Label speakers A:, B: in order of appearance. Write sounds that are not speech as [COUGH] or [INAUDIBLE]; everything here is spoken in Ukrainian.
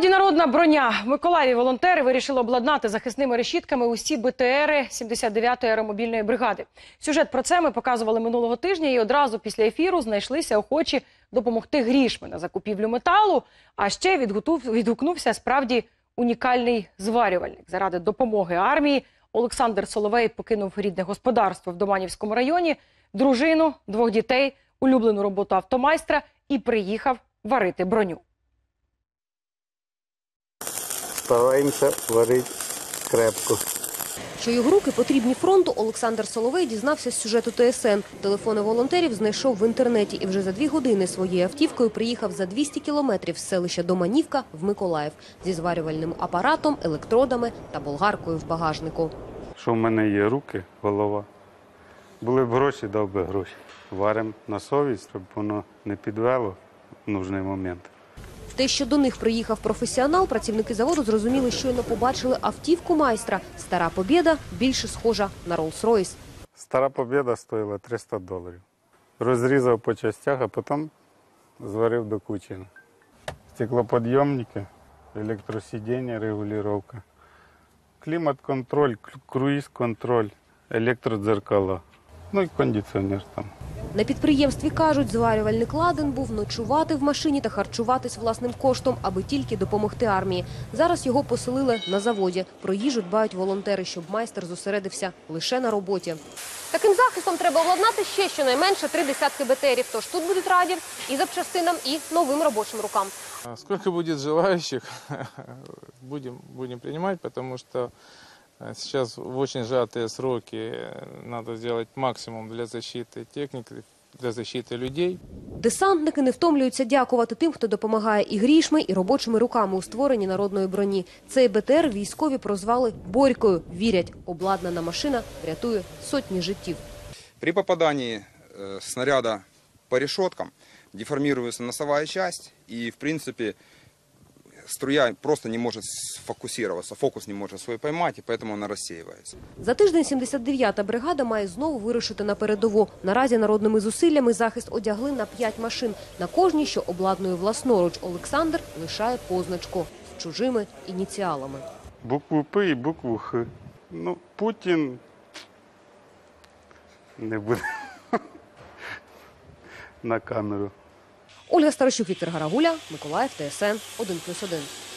A: Справді народна броня. Миколаєві волонтери вирішили обладнати захисними решітками усі БТРи 79-ї аеромобільної бригади. Сюжет про це ми показували минулого тижня і одразу після ефіру знайшлися охочі допомогти грішми на закупівлю металу. А ще відгукнувся справді унікальний зварювальник. Заради допомоги армії Олександр Соловей покинув рідне господарство в Доманівському районі, дружину, двох дітей, улюблену роботу автомайстра і приїхав варити броню.
B: Стараємося варити крепко.
C: Що його руки потрібні фронту, Олександр Соловей дізнався з сюжету ТСН. Телефони волонтерів знайшов в інтернеті і вже за дві години своєю автівкою приїхав за 200 кілометрів з селища Доманівка в Миколаїв зі зварювальним апаратом, електродами та болгаркою в багажнику.
B: Що в мене є руки, голова. Були б гроші, дав би гроші. Варимо на совість, щоб воно не підвело в нужний момент.
C: Те, що до них приїхав професіонал, працівники заводу зрозуміли, щойно побачили автівку майстра. Стара побєда більше схожа на Роллс-Ройс.
B: Стара побіда стоїла 300 доларів. Розрізав по частях, а потім зварив до кучі. Стеклоподйомники, електросидіння, регулювання, клімат-контроль, круїз-контроль, електродзеркала. Ну і кондиціонер там.
C: На підприємстві кажуть, зварювальник ладен був ночувати в машині та харчуватись власним коштом, аби тільки допомогти армії. Зараз його поселили на заводі. Про їжу дбають волонтери, щоб майстер зосередився лише на роботі. Таким захистом треба обладнати ще щонайменше три десятки БТРів. Тож тут будуть раді і запчастинам, і новим робочим рукам.
D: А Сколько будет желающих, [LAUGHS] будем, потому что э, сейчас в очень сжатые сроки э, надо сделать максимум для защиты техники, для защиты людей.
C: Десантники не втомлюються дякувати тим, хто допомагає і грішми, і робочими руками у створенні народної броні. Цей БТР військові прозвали Борькою. Вірять, обладнана машина врятує сотні життів.
E: При попадании э, снаряда по решеткам деформируется носовая часть, и, в принципе, струя просто не может сфокусироваться, фокус не может свой поймать, и поэтому она рассеивается.
C: За тиждень 79-та бригада має знову вирушити на передову. Наразі народними зусиллями захист одягли на 5 машин. На кожній, що обладнує власноруч, Олександр лишає позначку з чужими ініціалами.
B: Букву П і букву Х. Ну, Путін не буде [LAUGHS] на камеру.
C: Ольга Старощук, Віктор Гарагуля, Миколаїв, ТСН 1+,1.